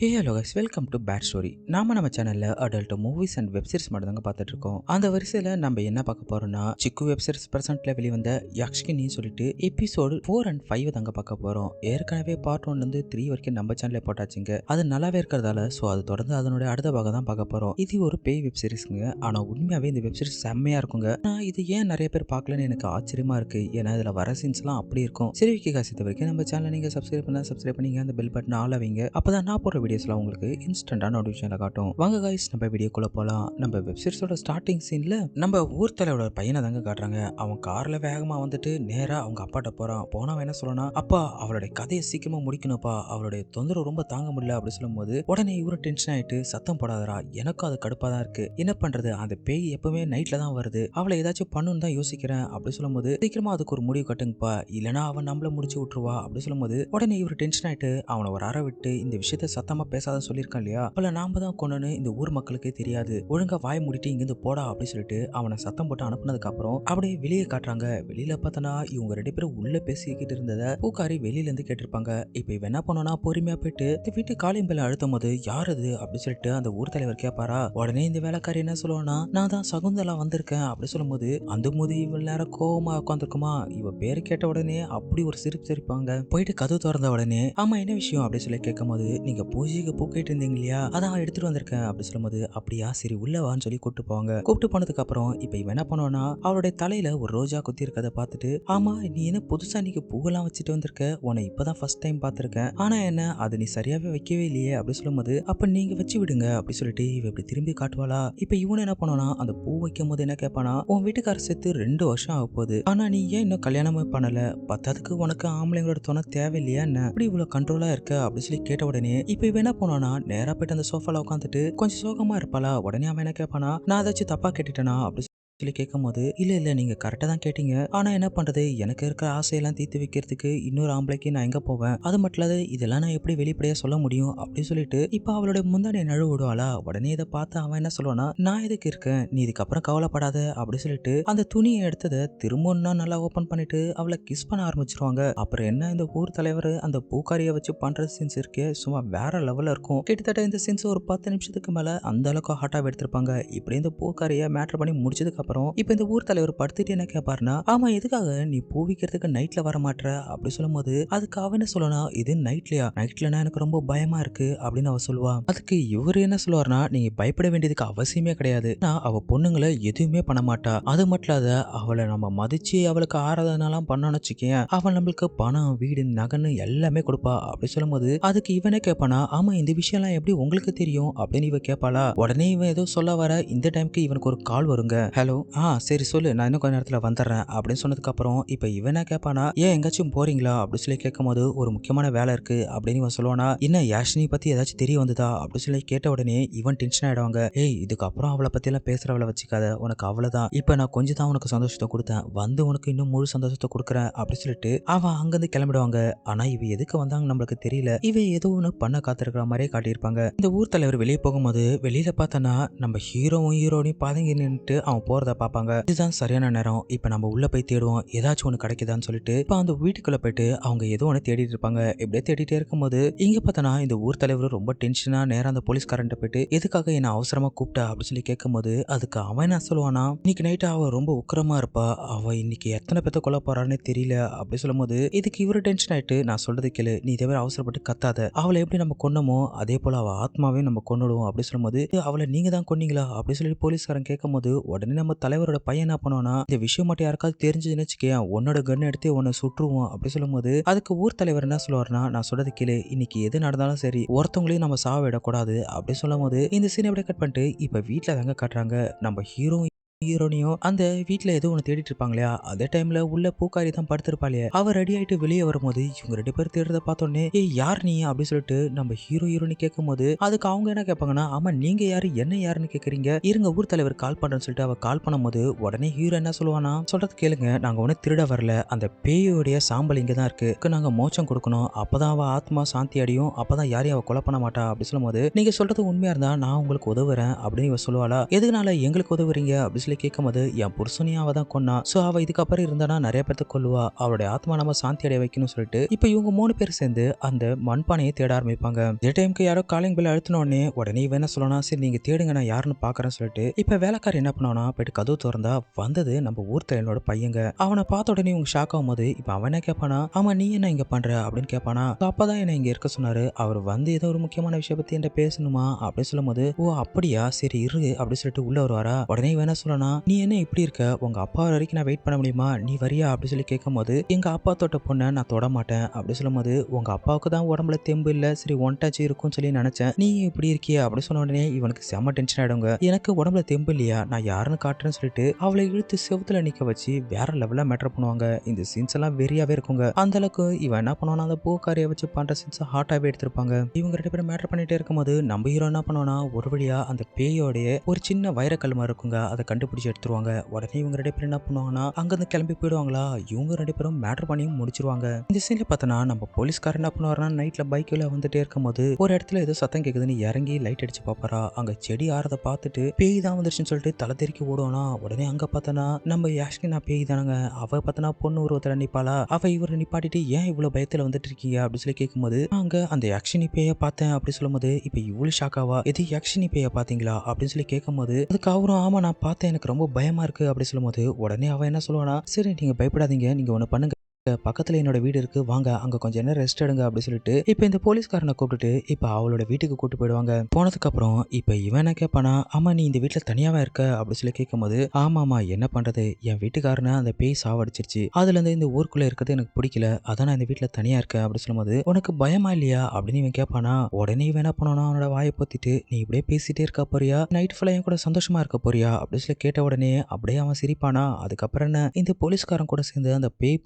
Hey hello guys welcome to bad story நாம நம்ம சேனல்ல adult movies and web series மட்டும் தாங்க பார்த்துட்டு இருக்கோம் அந்த வரிசையில நம்ம என்ன பார்க்க போறோம்னா சிக்கு வெப் சீரிஸ் பிரசன்ட்ல வெளிவந்த யக்ஷ்கினி சொல்லிட்டு எபிசோடு ஃபோர் அண்ட் ஃபைவ் தாங்க பார்க்க போறோம். ஏற்கனவே பார்ட் ஒன்ல இருந்து த்ரீ வரைக்கும் நம்ம சேனல்ல போட்டாச்சுங்க. அது நல்லாவே இருக்கிறதால ஸோ அது தொடர்ந்து அதனுடைய அடுத்த பாகம் தான் பார்க்க போறோம். இது ஒரு பேய் வெப் சீரிஸ்ங்க ஆனா உண்மையாவே இந்த வெப் சீரிஸ் செம்மையா இருக்குங்க. நான் இது ஏன் நிறைய பேர் பார்க்கலன்னு எனக்கு ஆச்சரியமா இருக்கு. ஏன்னா இதுல வர சீன்ஸ்லாம் அப்படி இருக்கும். சரி விக்கி காசு வரைக்கும் நம்ம சேனல நீங்க சப்ஸ்கிரைப் பண்ணா சப்ஸ்கிரைப் பண்ணீங்க. அந்த பெல் பட்டன் ஆள் வைங்க. அப்பதான் நான் போற வீடியோஸ்லாம் உங்களுக்கு இன்ஸ்டன்டா நோட்டிஃபிகேஷன்ல காட்டும். வாங்க காய்ஸ் நம்ம வீடியோக்குள்ளே போகலாம். நம்ம வெப்சீரிஸோட ஸ்டார்டிங் சீனில் நம்ம ஊர் தலைவரோட பையனை தாங்க காட்டுறாங்க. அவன் காரில் வேகமாக வந்துட்டு நேராக அவங்க அப்பாட்ட போகிறான் போனவன் என்ன சொல்லனா அப்பா அவளுடைய கதையை சீக்கிரமாக முடிக்கணும்ப்பா. அவளுடைய தொந்தரவு ரொம்ப தாங்க முடியல. அப்படின்னு சொல்லும்போது உடனே இவரும் டென்ஷன் ஆகிட்டு சத்தம் போடாதரா எனக்கும் அது கடுப்பாக தான் இருக்குது என்ன பண்ணுறது அந்த பேய் எப்பவுமே நைட்டில் தான் வருது. அவளை ஏதாச்சும் பண்ணுன்னு தான் யோசிக்கிறேன். அப்படி சொல்லும்போது சீக்கிரமா அதுக்கு ஒரு முடிவு கட்டுங்கப்பா. இல்லைனா அவன் நம்மள முடிச்சு விட்டுருவா. அப்படின்னு சொல்லும்போது உடனே இவர் டென்ஷன் ஆகிட்டு அவனை ஒரு அற விட்டு இந்த விஷயத்த சத்தம் பேசாத சொல்லியிருக்கான் இல்லையா? பல நாம தான் கொண்டு இந்த ஊர் மக்களுக்கே தெரியாது. ஒழுங்கா வாய் மூடிட்டு இங்கிருந்து போடா அப்படின்னு சொல்லிட்டு அவனை சத்தம் போட்டு அனுப்புனதுக்கு அப்புறம் அப்படியே வெளியே காட்டுறாங்க. வெளியில பார்த்தனா இவங்க ரெண்டு பேரும் உள்ள பேசிக்கிட்டு இருந்ததை பூக்காரி வெளியில இருந்து கேட்டிருப்பாங்க. இப்ப இவன் என்ன பண்ணோம்னா பொறுமையா போயிட்டு இந்த வீட்டு காலிங் அழுத்தும் போது யார் அது அப்படின்னு சொல்லிட்டு அந்த ஊர் தலைவர் கேட்பாரா? உடனே இந்த வேலைக்காரி என்ன சொல்லுவானா நான் தான் சகுந்தலா வந்திருக்கேன் அப்படி சொல்லும்போது அந்த போது இவ்வளவு நேரம் கோவமா உட்காந்துருக்குமா இவ பேரு கேட்ட உடனே அப்படி ஒரு சிரிப்பு சிரிப்பாங்க. போயிட்டு கதவு திறந்த உடனே ஆமா என்ன விஷயம்? அப்படி சொல்லி கேட்கும் போது நீங்க பூஜைக்கு பூ கேட்டிருந்தீங்க இல்லையா அதான் எடுத்துட்டு வந்திருக்கேன். அப்படி சொல்லும்போது அப்படியா? சரி உள்ள வான்னு சொல்லி கூப்பிட்டு போவாங்க. கூப்பிட்டு போனதுக்கு அப்புறம் இப்ப இவன் என்ன பண்ணுவானா அவருடைய தலையில ஒரு ரோஜா குத்தி இருக்கதை பார்த்துட்டு ஆமா நீ என்ன புதுசா நீங்க பூவெல்லாம் வச்சுட்டு வந்திருக்க? உன்னை இப்பதான் ஃபர்ஸ்ட் டைம் பார்த்திருக்கேன். ஆனா என்ன அது நீ சரியாவே வைக்கவே இல்லையே. அப்படி சொல்லும்போது அப்ப நீங்க வச்சு விடுங்க. அப்படி சொல்லிட்டு இவ இப்படி திரும்பி காட்டுவாளா. இப்ப இவன் என்ன பண்ணுவானா அந்த பூ வைக்கும் போது என்ன கேட்பானா உன் வீட்டுக்கார சேர்த்து ரெண்டு வருஷம் ஆக போகுது ஆனா நீ ஏன் இன்னும் கல்யாணமே பண்ணல? பத்தாதுக்கு உனக்கு ஆம்பளைங்களோட துணை தேவையில்லையா என்ன? இப்படி இவ்வளவு கண்ட்ரோலா இருக்க? அப்படி சொல்லி கேட்ட உடனே இப்ப இவன் என்ன போனானா நேரா போயிட்டு அந்த சோஃபால உட்காந்துட்டு கொஞ்சம் சோகமா இருப்பாளா? உடனே அவன் என்ன கேட்பானா நான் ஏதாச்சும் தப்பா கேட்டுட்டேனா? அப்படி சொல்லி கேட்கும் போது இல்ல இல்ல நீங்க கரெக்டா தான் கேட்டீங்க. ஆனா என்ன பண்றது? எனக்கு இருக்கிற ஆசையெல்லாம் தீர்த்து வைக்கிறதுக்கு இன்னொரு ஆம்பளைக்கு நான் எங்க போவேன்? அது மட்டும் இல்லாத இதெல்லாம் நான் எப்படி வெளிப்படையா சொல்ல முடியும்? அப்படின்னு சொல்லிட்டு இப்ப அவளோட முந்தானை நழுவு விடுவாளா? உடனே இதை பார்த்து அவன் என்ன சொல்லுவானா நான் எதுக்கு இருக்கேன்? நீ இதுக்கப்புறம் கவலைப்படாத. அப்படி சொல்லிட்டு அந்த துணியை எடுத்ததை திரும்பவும்னா நல்லா ஓபன் பண்ணிட்டு அவளை கிஸ் பண்ண ஆரம்பிச்சிருவாங்க. அப்புறம் என்ன இந்த ஊர் தலைவர் அந்த பூக்காரியை வச்சு பண்ற சீன்ஸ் இருக்கே சும்மா வேற லெவல்ல இருக்கும். கிட்டத்தட்ட இந்த சீன்ஸ் ஒரு பத்து நிமிஷத்துக்கு மேல அந்த அளவுக்கு ஹாட்டாக எடுத்திருப்பாங்க. இப்படி இந்த பூக்காரியை மேட்ரு பண்ணி முடிச்சதுக்கு அப்புறம் இப்போ இந்த ஊர் தலைவர் படுத்துட்டு என்ன கேட்பாருன்னா ஆமா எதுக்காக நீ பூ விற்கிறதுக்கு நைட்ல வர மாட்ட அப்படி சொல்லும்போது அதுக்கு அவன் என்ன சொல்லணும் இது நைட்லயா நைட்லனா எனக்கு ரொம்ப பயமா இருக்கு அப்படின்னு அவ சொல்லுவா. அதுக்கு இவர் என்ன சொல்லுவார்னா நீங்க பயப்பட வேண்டியதுக்கு அவசியமே கிடையாது. நான் அவ பொண்ணுங்களை எதுவுமே பண்ண மாட்டா. அது மட்டும் இல்லாத அவளை நம்ம மதிச்சு அவளுக்கு ஆராதனைலாம் பண்ணோம்னு வச்சுக்கேன் அவள் நம்மளுக்கு பணம் வீடு நகன்னு எல்லாமே கொடுப்பா. அப்படி சொல்லும்போது அதுக்கு இவனே கேட்பானா ஆமா இந்த விஷயம்லாம் எப்படி உங்களுக்கு தெரியும்? அப்படின்னு இவ கேட்பாளா உடனே இவன் ஏதோ சொல்ல வர இந்த டைம்க்கு இவனுக்கு ஒரு கால் வருங்க. ஹலோ ஆ சரி சொல்லு. நான் இன்னும் கொஞ்ச நேரத்தில் வந்துடுறேன் அப்படின்னு சொன்னதுக்கப்புறம் இப்போ இவனா கேட்பானா ஏன் எங்காச்சும் போறீங்களா? அப்படின்னு சொல்லி கேட்கும்போது ஒரு முக்கியமான வேலை இருக்கு. அப்படின்னு இவன் சொல்லுவானா என்ன யாஷினி பத்தி ஏதாச்சும் தெரிய வந்ததா? அப்படின்னு சொல்லி கேட்ட உடனே இவன் டென்ஷன் ஆயிடுவாங்க. ஏய் இதுக்கப்புறம் அவளை பத்தி எல்லாம் பேசுறவளை வச்சுக்காத. உனக்கு அவ்வளவுதான். இப்போ நான் கொஞ்சம் தான் உனக்கு சந்தோஷத்தை கொடுத்தேன். வந்து உனக்கு இன்னும் முழு சந்தோஷத்தை கொடுக்குறேன். அப்படின்னு சொல்லிட்டு அவன் அங்கிருந்து கிளம்பிடுவாங்க. ஆனா இவ எதுக்கு வந்தாங்க நம்மளுக்கு தெரியல. இவ ஏதோ ஒன்று பண்ண காத்திருக்கிற மாதிரியே காட்டியிருப்பாங்க. இந்த ஊர் தலைவர் வெளியே போகும்போது வெளியில பார்த்தனா நம்ம ஹீரோவும் ஹீரோனையும் பாதங்கி நின்றுட்டு அவன் போறத பார்ப்பாங்க. இதுதான் சரியான நேரம். இப்போ நம்ம உள்ள போய் தேடுவோம். ஏதாச்சும் ஒன்று கிடைக்குதான்னு சொல்லிட்டு இப்போ அந்த வீட்டுக்குள்ள போயிட்டு அவங்க ஏதோ ஒன்று தேடிட்டு இருப்பாங்க. இப்படியே தேடிட்டே இருக்கும்போது இங்க பார்த்தனா இந்த ஊர் தலைவர் ரொம்ப டென்ஷனா நேரம் அந்த போலீஸ்காரன்ட்ட போயிட்டு எதுக்காக என்ன அவசரமா கூப்பிட்டா? அப்படின்னு சொல்லி கேட்கும்போது அதுக்கு அவன் என்ன சொல்லுவானா இன்னைக்கு நைட்டு அவ ரொம்ப உக்கிரமா இருப்பா. அவ இன்னைக்கு எத்தனை பேத்த கொல்ல போறான்னு தெரியல. அப்படின்னு சொல்லும்போது இதுக்கு இவரு டென்ஷன் ஆயிட்டு நான் சொல்றது கேளு. நீ இதே அவசரப்பட்டு கத்தாத. அவளை எப்படி நம்ம கொன்னமோ அதே போல அவ ஆத்மாவே நம்ம கொன்னுடுவோம். அப்படி சொல்லும்போது அவளை நீங்க தான் கொன்னீங்களா? அப்படின்னு சொல்லி போலீஸ்காரன் கேட்கும்போது உடனே நம்ம தலைவரோட பையன் என்ன பண்ணுவானா இந்த விஷயம் மட்டும் யாருக்காவது தெரிஞ்சதுன்னு வச்சுக்கேன் உன்னோட கன் எடுத்து உன்னை சுட்டுருவோம் அப்படி சொல்லும்போது அதுக்கு ஊர் தலைவர் என்ன சொல்லுவாருன்னா நான் சொல்றது கேளு இன்னைக்கு எது நடந்தாலும் சரி ஒருத்தவங்களையும் நம்ம சாவ விடக்கூடாது அப்படி சொல்லும் போது இந்த சீன் அப்படியே கட் பண்ணிட்டு இப்ப வீட்டுல தாங்க காட்டுறாங்க. நம்ம ஹீரோ ஹீரோனையும் அந்த வீட்டில் ஏதோ ஒன்று தேடிட்டு இருப்பாங்க இல்லையா அதே டைம்ல உள்ள பூக்காரி தான் படுத்திருப்பாளே. அவர் ரெடி ஆயிட்டு வெளியே வரும்போது இவங்க ரெண்டு பேர் தேடுறத பார்த்தோன்னே ஏ யார் நீ? அப்படின்னு சொல்லிட்டு நம்ம ஹீரோ ஹீரோனி கேட்கும்போது அதுக்கு அவங்க என்ன கேட்பாங்கன்னா ஆமா நீங்க யாரு? என்ன யாருன்னு கேக்குறீங்க இருங்க ஊர் தலைவர் கால் பண்றேன்னு சொல்லிட்டு அவ கால் பண்ணும்போது உடனே ஹீரோ என்ன சொல்லுவானா சொல்றது கேளுங்க நாங்க ஒன்னும் திருட வரல. அந்த பேயோடைய சாம்பல் இங்க தான் இருக்கு. நாங்கள் நாங்க மோச்சம் கொடுக்கணும். அப்பதான் அவ ஆத்மா சாந்தி அடையும். அப்பதான் யாரையும் அவ கொலை பண்ண மாட்டா. அப்படின்னு சொல்லும்போது நீங்க சொல்றது உண்மையா இருந்தா நான் உங்களுக்கு உதவுறேன். அப்படின்னு இவ சொல்லுவாளா எதுனால எங்களுக்கு உதவுறீங்க? அப்படின்னு சொல்லி சொல்லி கேட்கும்போது என் புருஷனையும் அவ தான் கொன்னா. ஸோ அவ இதுக்கப்புறம் இருந்தானா? நிறைய பேர்த்து கொள்ளுவா அவளுடைய ஆத்மா நம்ம சாந்தி அடைய வைக்கணும்னு சொல்லிட்டு இப்போ இவங்க மூணு பேர் சேர்ந்து அந்த மண்பானையை தேட ஆரம்பிப்பாங்க. இந்த டைமுக்கு யாரோ காலிங் பில் அழுத்தின உடனே உடனே இவன் என்ன சொல்லணும் சரி நீங்க தேடுங்க நான் யாருன்னு பாக்குறேன்னு சொல்லிட்டு இப்போ வேலைக்காரர் என்ன பண்ணுவானா போயிட்டு கதவு திறந்தா வந்தது நம்ம ஊர் தலைவனோட பையங்க. அவனை பார்த்த உடனே இவங்க ஷாக் ஆகும்போது இப்போ அவன் என்ன கேட்பானா ஆமா நீ என்ன இங்க பண்ற? அப்படின்னு கேட்பானா அப்பதான் என்ன இங்க இருக்க சொன்னாரு. அவர் வந்து ஏதோ ஒரு முக்கியமான விஷயம் பத்தி என்கிட்ட பேசணுமா? அப்படின்னு சொல்லும்போது ஓ அப்படியா? சரி இரு அப்படின்னு சொல்லிட்டு உள்ள வருவாரா? உடனே இவன் என்ன சொல்லனா நீ என்ன இப்படி இருக்க? உங்க அப்பா வரைக்கும் நான் வெயிட் பண்ண முடியுமா? நீ வரியா? அப்படின்னு சொல்லி கேட்கும்போது எங்க அப்பா தொட்ட பொண்ணை நான் தொட மாட்டேன். அப்படின்னு சொல்லும்போது உங்க அப்பாவுக்கு தான் உடம்புல தெம்பு இல்ல. சரி ஒன்டாச்சு இருக்கும்னு சொல்லி நினைச்சேன். நீ இப்படி இருக்கியா? அப்படின்னு சொன்ன உடனே இவனுக்கு செம்ம டென்ஷன் ஆயிடுங்க. எனக்கு உடம்புல தெம்பு இல்லையா? நான் யாருன்னு காட்டுறேன்னு சொல்லிட்டு அவளை இழுத்து செவுத்துல நிக்க வச்சு வேற லெவல்ல மேட்டர் பண்ணுவாங்க. இந்த சீன்ஸ் எல்லாம் வெறியாவே இருக்குங்க. அந்த அளவுக்கு இவன் என்ன பண்ணுவானா அந்த பூக்காரியை வச்சு பண்ற சீன்ஸ் ஹாட்டாவே எடுத்திருப்பாங்க. இவங்க ரெண்டு பேரும் மேட்டர் பண்ணிட்டே இருக்கும்போது நம்ம ஹீரோ என்ன பண்ணுவானா ஒரு வழியா அந்த பேயோடைய ஒரு சின்ன வைரக்கல் மாதிரி இருக்குங்க. அதை கண்டுபிடிச்சி எடுத்துருவாங்க. உடனே இவங்க ரெண்டு பேரும் என்ன பண்ணுவாங்கன்னா அங்கிருந்து கிளம்பி போயிடுவாங்களா? இவங்க ரெண்டு பேரும் மேட்டர் பண்ணியும் முடிச்சிருவாங்க. இந்த சீன்ல பார்த்தோன்னா நம்ம போலீஸ்கார் என்ன பண்ணுவாருன்னா நைட்ல பைக்கில் வந்துட்டே இருக்கும்போது ஒரு இடத்துல ஏதோ சத்தம் கேக்குதுன்னு இறங்கி லைட் அடிச்சு பாப்பாரா அங்க செடி ஆறத பார்த்துட்டு பேய் தான் வந்துருச்சுன்னு சொல்லிட்டு தலை தெறிக்கி ஓடுவானா? உடனே அங்க பார்த்தனா நம்ம யாஷ்கினா நான் பேய் தானங்க. அவ பார்த்தனா பொண்ணு உருவத்துல நிப்பாளா? அவ இவரை நிப்பாட்டிட்டு ஏன் இவ்வளவு பயத்துல வந்துட்டு இருக்கீங்க அப்படின்னு சொல்லி கேட்கும்போது அங்க அந்த யக்ஷினி பேய பார்த்தேன். அப்படி சொல்லும்போது இப்ப இவ்வளவு ஷாக்காவா எது யக்ஷினி பேய பாத்தீங்களா அப்படின்னு சொல்லி கேட்கும்போது அதுக்கு அவரும் ஆமா நான் பார்த்தேன். எனக்கு ரொம்ப பயமா இருக்கு அப்படி சொல்லும்போது உடனே அவன் என்ன சொல்லுவானா சரி நீங்க பயப்படாதீங்க நீங்க ஒன்று பண்ணுங்க. பக்கத்துல என்னோட வீடு இருக்கு. வாங்க அங்க கொஞ்சம் நேரம் ரெஸ்ட் எடுங்க அப்படின்னு சொல்லிட்டு இப்போ இந்த போலீஸ்காரனை கூப்பிட்டுட்டு இப்போ அவளோட வீட்டுக்கு கூட்டு போயிடுவாங்க. போனதுக்கு அப்புறம் இப்போ இவன் என்ன கேட்பானா ஆமா நீ இந்த வீட்டுல தனியாவா இருக்க? அப்படின்னு சொல்லி கேட்கும்போது ஆமாமா என்ன பண்றது? என் வீட்டுக்காரனை அந்த பேய் சாவடிச்சிருச்சு. அதுல இருந்து இந்த ஊருக்குள்ள இருக்கிறது எனக்கு பிடிக்கல. அதான் நான் இந்த வீட்டுல தனியா இருக்கேன். அப்படி சொல்லும்போது உனக்கு பயமா இல்லையா? அப்படின்னு இவன் கேட்பானா உடனே இவன் என்ன பண்ணானா அவனோட வாயை பொத்திட்டு நீ இப்படியே பேசிட்டே இருக்க போறியா? நைட் ஃபுல்லா என் கூட சந்தோஷமா இருக்க போறியா? அப்படின்னு சொல்லி கேட்ட உடனே அப்படியே அவன் சிரிப்பானா. அதுக்கப்புறம் என்ன இந்த போலீஸ்காரன் கூட சேர்ந்து அந்த பேய்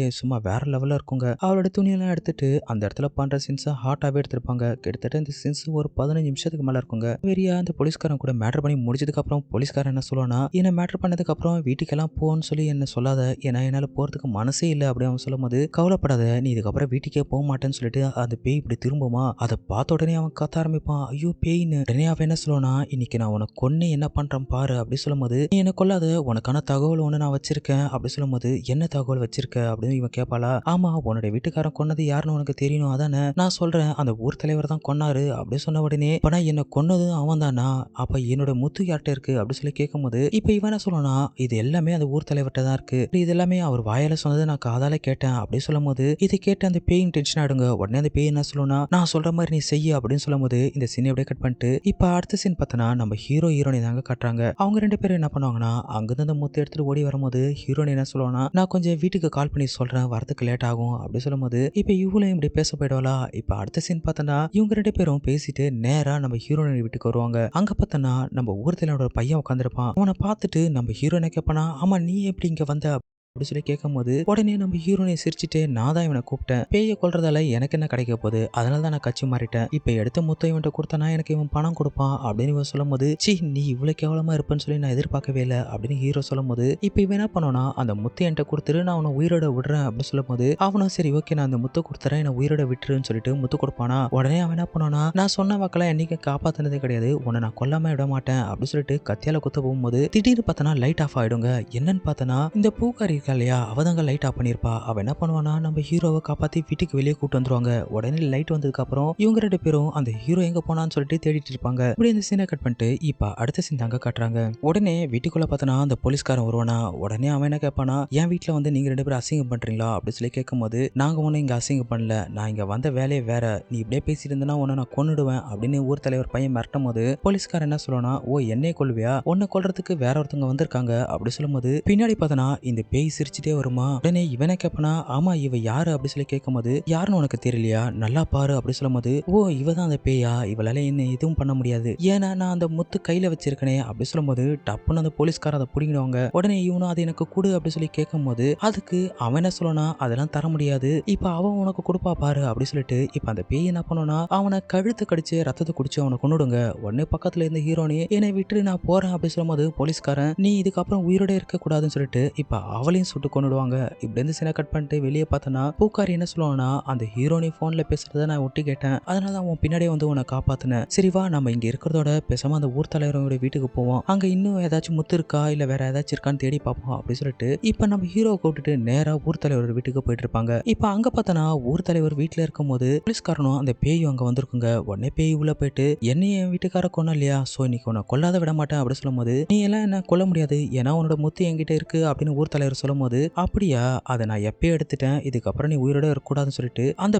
பண்றதுக்கே சும்மா வேற லெவலில் இருக்குங்க. அவளோட துணியெல்லாம் எடுத்துட்டு அந்த இடத்துல பண்ணுற சீன்ஸை ஹாட்டாகவே எடுத்திருப்பாங்க. கிட்டத்தட்ட இந்த சீன்ஸ் ஒரு பதினஞ்சு நிமிஷத்துக்கு மேலே இருக்குங்க. வெறியா அந்த போலீஸ்காரன் கூட மேட்ரு பண்ணி முடிச்சதுக்கு அப்புறம் போலீஸ்காரன் என்ன சொல்லுவானா என்ன மேட்ரு பண்ணதுக்கு அப்புறம் வீட்டுக்கெல்லாம் போன்னு சொல்லி என்ன சொல்லாத. ஏன்னா என்னால் போகிறதுக்கு மனசே இல்லை. அப்படி அவன் சொல்லும்போது கவலைப்படாத. நீ இதுக்கப்புறம் வீட்டுக்கே போக மாட்டேன்னு சொல்லிட்டு அந்த பேய் இப்படி திரும்புமா? அதை பார்த்த உடனே அவன் கத்த ஆரம்பிப்பான். ஐயோ பேய்னு உடனே அவன் என்ன சொல்லுவானா இன்னைக்கு நான் உனக்கு கொன்னு என்ன பண்றேன் பாரு. அப்படி சொல்லும்போது நீ என்ன கொல்லாத. உனக்கான தகவல் ஒன்று நான் வச்சிருக்கேன். அப்படி சொல்லும்போது என்ன தகவல் வச்சிருக்க? அப்படின்னு இவன் கேட்பாளா ஆமா உன்னோட வீட்டுக்காரன் கொன்னது யாருன்னு உனக்கு தெரியணும் அதானே? நான் சொல்றேன் அந்த ஊர் தலைவர் தான் கொன்னாரு அப்படி சொன்ன உடனே இப்ப நான் என்ன கொன்னதும் அவன் தானா? அப்ப என்னோட முத்து யார்கிட்ட இருக்கு? அப்படின்னு சொல்லி கேட்கும்போது இப்ப இவன் என்ன சொல்லணும் இது எல்லாமே அந்த ஊர் தலைவர்கிட்ட தான் இருக்கு. இது எல்லாமே அவர் வாயால சொன்னது நான் காதால கேட்டேன். அப்படி சொல்லும்போது இதை கேட்டு அந்த பேயின் டென்ஷன் ஆயிடுங்க. உடனே அந்த பேய் என்ன சொல்லணும்னா நான் சொல்ற மாதிரி நீ செய்ய. அப்படின்னு சொல்லும்போது இந்த சீன் அப்படியே கட் பண்ணிட்டு இப்ப அடுத்த சீன் பார்த்தனா நம்ம ஹீரோ ஹீரோனி தாங்க காட்டுறாங்க. அவங்க ரெண்டு பேரும் என்ன பண்ணுவாங்கன்னா அங்கிருந்து அந்த முத்து எடுத்துட்டு ஓடி வரும்போது ஹீரோனி என்ன சொல்லுவாங்கன்னா நான் கொஞ்சம் வீட்டுக்கு கால் பண்ணி சொல்றேன் வரதுக்கு லேட் ஆகும். அப்படி சொல்லும்போது இப்ப இவளையும் இப்படி பேச போயிடுவாளா? இப்ப அடுத்த சீன் பார்த்தனா இவங்க ரெண்டு பேரும் பேசிட்டு நேரா நம்ம ஹீரோயின் வீட்டுக்கு வருவாங்க. அங்க பார்த்தனா நம்ம ஊர்தலோட பையன் உட்காந்துருப்பான் அவனை பார்த்துட்டு நம்ம ஹீரோனை கேட்பானா ஆமா நீ எப்படி இங்க வந்த? அப்படி சொல்லி கேட்கும்போது உடனே நம்ம ஹீரோனை சிரிச்சுட்டு நான் தான் இவனை கூப்பிட்டேன். பேயை கொல்றதால எனக்கு என்ன கிடைக்க போகுது? அதனால தான் நான் கட்சி மாறிட்டேன். இப்போ எடுத்த மொத்தம் இவன்ட்ட கொடுத்தனா எனக்கு இவன் பணம் கொடுப்பான் அப்படின்னு இவன் சொல்லும்போது சி நீ இவ்வளோ கேவலமா இருப்பேன்னு சொல்லி நான் எதிர்பார்க்கவே இல்லை அப்படின்னு ஹீரோ சொல்லும்போது இப்போ இவன் என்ன பண்ணோன்னா அந்த முத்து என்கிட்ட கொடுத்துரு நான் அவனை உயிரோட விடுறேன் அப்படின்னு சொல்லும்போது அவனும் சரி ஓகே நான் அந்த முத்து கொடுத்துறேன் என்னை உயிரோட விட்டுருன்னு சொல்லிட்டு முத்து கொடுப்பானா? உடனே அவன் என்ன பண்ணானா நான் சொன்ன வாக்கெல்லாம் என்னைக்கு காப்பாத்தினதே கிடையாது உன்னை நான் கொல்லாம விட மாட்டேன் அப்படின்னு சொல்லிட்டு கத்தியால குத்த போகும்போது திடீர்னு பார்த்தனா லைட் ஆஃப் ஆயிடுங்க என்னன்னு பார்த்தனா இந்த பூக்காரி இருக்கா இல்லையா? தாங்க லைட் ஆஃப் பண்ணியிருப்பா. அவள் என்ன பண்ணுவானா நம்ம ஹீரோவை காப்பாத்தி வீட்டுக்கு வெளியே கூட்டு வந்துருவாங்க. உடனே லைட் வந்ததுக்கு அப்புறம் இவங்க ரெண்டு பேரும் அந்த ஹீரோ எங்க போனான்னு சொல்லிட்டு தேடிட்டு இருப்பாங்க. இப்படி இந்த சீனை கட் பண்ணிட்டு இப்போ அடுத்த சீன் தாங்க காட்டுறாங்க. உடனே வீட்டுக்குள்ள பார்த்தனா அந்த போலீஸ்காரன் வருவானா உடனே அவன் என்ன கேட்பானா என் வீட்டுல வந்து நீங்க ரெண்டு பேரும் அசிங்கம் பண்றீங்களா? அப்படி சொல்லி கேட்கும்போது நாங்க ஒன்னும் இங்க அசிங்கம் பண்ணல. நான் இங்க வந்த வேலையே வேற. நீ இப்படியே பேசிட்டு இருந்தனா உன்னை நான் கொன்னுடுவேன். அப்படின்னு ஊர் தலைவர் பையன் மிரட்டும் போது போலீஸ்காரன் என்ன சொல்லுவானா ஓ என்னை கொள்வியா உன்னை கொள்றதுக்கு வேற ஒருத்தவங்க வந்திருக்காங்க. அப்படி சொல்லும்போது பின்னாடி பார்த்தனா இந்த பேய் சிரிச்சுட்டே வருமா? உடனே இவனை கேப்பனா ஆமா இவ யாரு? அப்படி சொல்லி கேட்கும்போது யாருன்னு உனக்கு தெரியலையா? நல்லா பாரு அப்படி சொல்லும் போது ஓ இவ தான் அந்த பேயா? இவளால என்ன எதுவும் பண்ண முடியாது. ஏன்னா நான் அந்த முத்து கையில வச்சிருக்கனே அப்படி சொல்லும்போது டப்புன்னு அந்த போலீஸ்கார அதை பிடிங்கிடுவாங்க. உடனே இவனும் அதை எனக்கு கொடு அப்படி சொல்லி கேட்கும்போது அதுக்கு அவன் என்ன சொல்லனா அதெல்லாம் தர முடியாது. இப்ப அவன் உனக்கு கொடுப்பா பாரு அப்படி சொல்லிட்டு இப்ப அந்த பேய் என்ன பண்ணுனா அவனை கழுத்து கடிச்சு ரத்தத்தை குடிச்சு அவனை கொண்டுடுங்க உடனே பக்கத்துல இருந்த ஹீரோனி என்னை விட்டு நான் போறேன் அப்படி சொல்லும்போது போலீஸ்காரன் நீ இதுக்கப்புறம் உயிரோட இருக்க கூடாதுன்னு சொல்லிட்டு இப்ப அவளையும் எல்லாரையும் சுட்டு கொண்டுடுவாங்க. இப்படி இருந்து சின்ன கட் பண்ணிட்டு வெளியே பார்த்தனா பூக்காரி என்ன சொல்லுவான்னா அந்த ஹீரோ நீ ஃபோனில் பேசுறத நான் ஒட்டி கேட்டேன். அதனால தான் அவன் பின்னாடியே வந்து உன்னை காப்பாத்தினேன். சரிவா நம்ம இங்க இருக்கிறதோட பேசாம அந்த ஊர் தலைவரோட வீட்டுக்கு போவோம். அங்க இன்னும் ஏதாச்சும் முத்து இருக்கா? இல்ல வேற ஏதாச்சும் இருக்கான்னு தேடி பார்ப்போம் அப்படின்னு சொல்லிட்டு இப்போ நம்ம ஹீரோ கூப்பிட்டுட்டு நேரா ஊர் தலைவர் வீட்டுக்கு போயிட்டு இருப்பாங்க. இப்போ அங்க பார்த்தனா ஊர் தலைவர் வீட்டுல இருக்கும்போது போலீஸ்காரனும் அந்த பேயும் அங்க வந்திருக்குங்க. உடனே பேய் உள்ள போயிட்டு என்னைய என் வீட்டுக்கார கொண்டா இல்லையா? ஸோ இன்னைக்கு உன்னை கொல்லாத விட மாட்டேன். அப்படி சொல்லும்போது நீ எல்லாம் என்ன கொல்ல முடியாது? ஏன்னா உன்னோட முத்து என்கிட்ட இருக்கு அப்படின்னு ஊர் தலைவர் சொல்லும்போது அப்படியா அதை நான் எப்பயே எடுத்துட்டேன் இதுக்கப்புறம் நீ உயிரோட இருக்கக்கூடாதுன்னு சொல்லிட்டு அந்த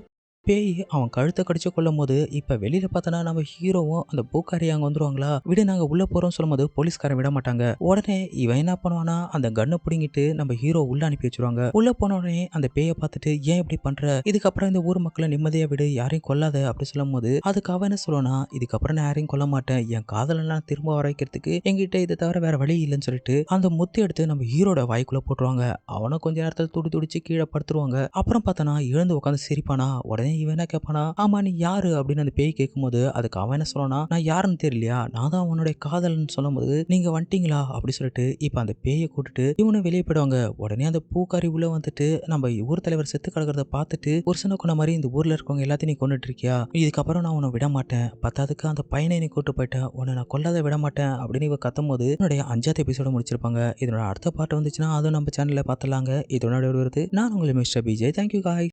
பேய் அவன் கழுத்தை கடிச்சு கொள்ளும் போது இப்போ வெளியில பார்த்தனா நம்ம ஹீரோவும் அந்த பூக்காரி அங்கே வந்துருவாங்களா? விடு நாங்கள் உள்ள போறோம் சொல்லும்போது போலீஸ்காரன் விட மாட்டாங்க. உடனே இவன் என்ன பண்ணுவானா அந்த கண்ணை பிடுங்கிட்டு நம்ம ஹீரோ உள்ள அனுப்பி வச்சிருவாங்க. உள்ள போன உடனே அந்த பேயை பார்த்துட்டு ஏன் இப்படி பண்ற? இதுக்கப்புறம் இந்த ஊர் மக்களை நிம்மதியா விடு யாரையும் கொல்லாத அப்படி சொல்லும் போது அதுக்கு அவன் என்ன சொல்லுவானா இதுக்கப்புறம் நான் யாரையும் கொல்ல மாட்டேன். என் காதலெல்லாம் திரும்ப வர வைக்கிறதுக்கு எங்கிட்ட இதை தவிர வேற வழி இல்லைன்னு சொல்லிட்டு அந்த முத்து எடுத்து நம்ம ஹீரோட வாய்க்குள்ள போட்டுருவாங்க. அவனை கொஞ்ச நேரத்தில் துடி துடிச்சு கீழே படுத்துருவாங்க. அப்புறம் பார்த்தனா எழுந்து உட்காந்து சிரிப்பானா உடனே இவன் என்ன கேட்பானா ஆமா நீ யாரு? அப்படின்னு அந்த பேய் கேட்கும்போது அதுக்கு அவன் என்ன சொல்லனா நான் யாருன்னு தெரியலையா? நான் தான் உன்னுடைய காதல்னு சொல்லும்போது நீங்க வந்துட்டீங்களா? அப்படி சொல்லிட்டு இப்போ அந்த பேயை கூட்டிட்டு இவனை வெளியே போயிடுவாங்க. உடனே அந்த பூக்காரி உள்ள வந்துட்டு நம்ம ஊர் தலைவர் செத்து கிடக்கிறத பார்த்துட்டு புருஷனை கொண்ட மாதிரி இந்த ஊர்ல இருக்கவங்க எல்லாத்தையும் நீ கொண்டுட்டு இருக்கியா இதுக்கப்புறம் நான் உன்னை விட மாட்டேன். பத்தாதுக்கு அந்த பையனை நீ கூட்டு போயிட்டேன் உன்னை நான் கொல்லாத விட மாட்டேன் அப்படின்னு இவ கத்தும் போது என்னுடைய அஞ்சாவது எபிசோட முடிச்சிருப்பாங்க. இதனோட அடுத்த பாட்டு வந்துச்சுன்னா அதுவும் நம்ம சேனல்ல பார்த்துலாங்க இதனோட வருது நான் உங்களை மிஸ்டர் பிஜே தேங்க்யூ காய்